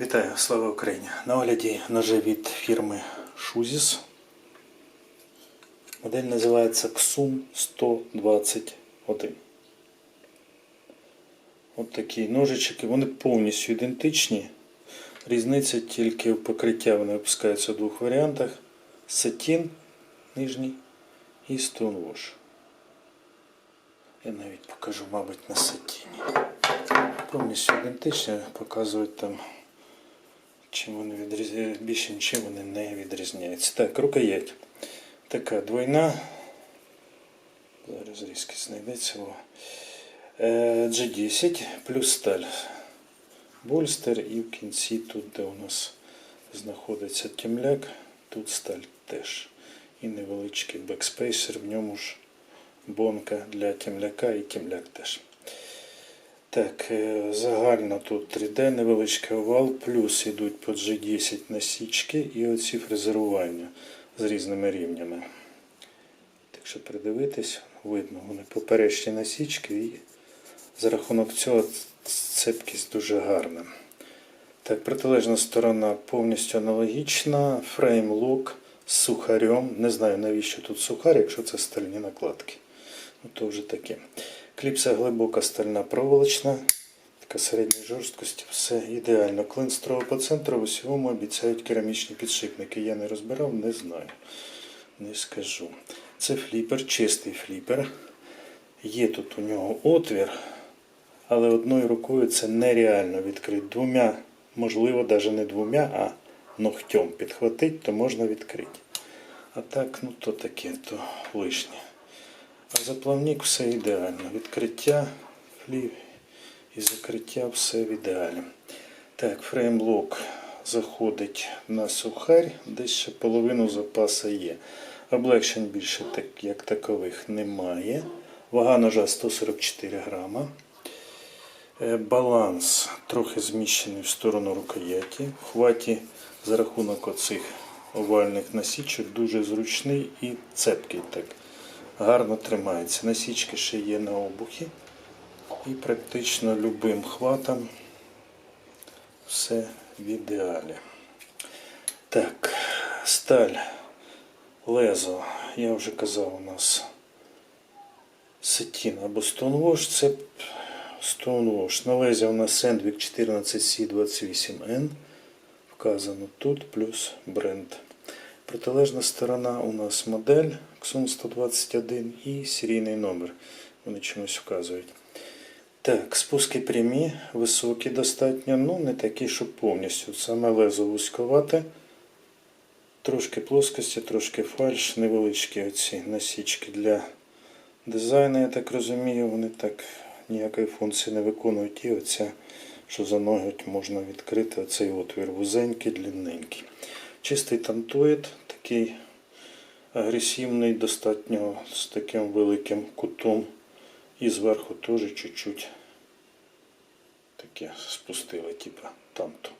Вітаю, слава Україні! На огляді ножи від фірми Шузіс. Модель називається XUM 121. От такі ножички, вони повністю ідентичні. Різниця тільки в покриття вони випускаються в двох варіантах: сатін нижній і Stonewash. Я навіть покажу, мабуть, на сатіні. Повністю ідентичні, показують там, чим вони відрізняються, більше нічим вони не відрізняються. Так, рукоять. Така двойна. Зараз різкість знайдеться. Е, G10 плюс сталь. Больстер і в кінці тут, де у нас знаходиться темляк, тут сталь теж. І невеличкий бекспейсер, в ньому ж бонка для темляка і темляк теж. Так, е, загально тут 3D, невеличкий овал, плюс йдуть по G10 насічки і оці фрезерування з різними рівнями. Так що придивитись, видно, вони поперечні насічки і за рахунок цього цепкість дуже гарна. Так, протилежна сторона повністю аналогічна. Фрейм-лук з сухарем. Не знаю навіщо тут сухар, якщо це стальні накладки. Ну, то вже таке. Кліпса глибока стальна проволочна. Така середньої жорсткості, все ідеально. Клин строго по центру, в усьому обіцяють керамічні підшипники. Я не розбирав, не знаю. Не скажу. Це фліпер, чистий фліпер. Є тут у нього отвір, але одною рукою це нереально відкрити. Двома, можливо, навіть не двома, а ногтем підхватити, то можна відкрити. А так, ну то таке, то лишнє. Заплавник все ідеально. Відкриття, фліп і закриття все в ідеалі. Так, фреймлок заходить на сухарь, десь ще половину запаса є. Облегшень більше так, як такових немає. Вага ножа 144 грама. Е, Баланс трохи зміщений в сторону рукояті. Хваті за рахунок оцих овальних насічок дуже зручний і цепкий так. Гарно тримається. Насічки ще є на обухі. І практично любим хватом все в ідеалі. Так, сталь, лезо, я вже казав, у нас сетін або Stonewash, це Stonewash. На лезі у нас Sandvik 14C28N. Вказано тут, плюс бренд. Протилежна сторона у нас модель XUN 121 і серійний номер. Вони чомусь вказують. Так, спуски прямі, високі достатньо, ну не такі, щоб повністю. Саме лезо вузьковате. Трошки плоскості, трошки фальш, невеличкі оці насічки для дизайну, я так розумію, вони так ніякої функції не виконують. І оця, що за ноги можна відкрити, оцей отвір вузенький, длинненький. Чистий тантоїд, такий агресивний, достатньо з таким великим кутом. І зверху теж чуть-чуть таке спустили, типа тамто.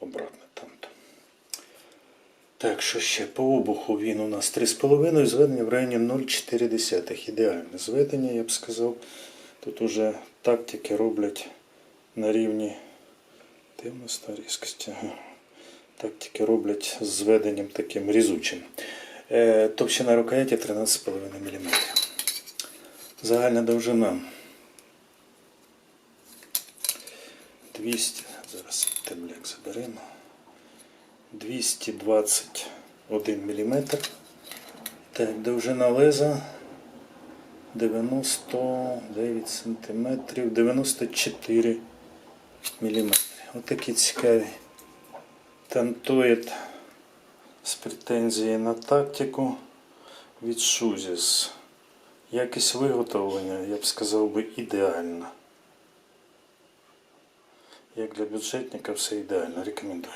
Обратно тамто. Так, що ще по обуху він у нас 3,5 зведення в районі 0,4. Ідеальне зведення, я б сказав. Тут уже тактики роблять на рівні. Де в нас та різкість? Ага. Тактики роблять з зведенням таким різучим. Е, Товщина рукояті 13,5 мм. Загальна довжина 200, зараз темляк заберемо. 221 мм. Так, довжина леза 99 см, 94 мм. Отакі цікаві тантоїд з претензией на тактику від Шузіс. Якість виготовлення, я б сказав би, ідеальна. Як для бюджетника все ідеально. Рекомендую.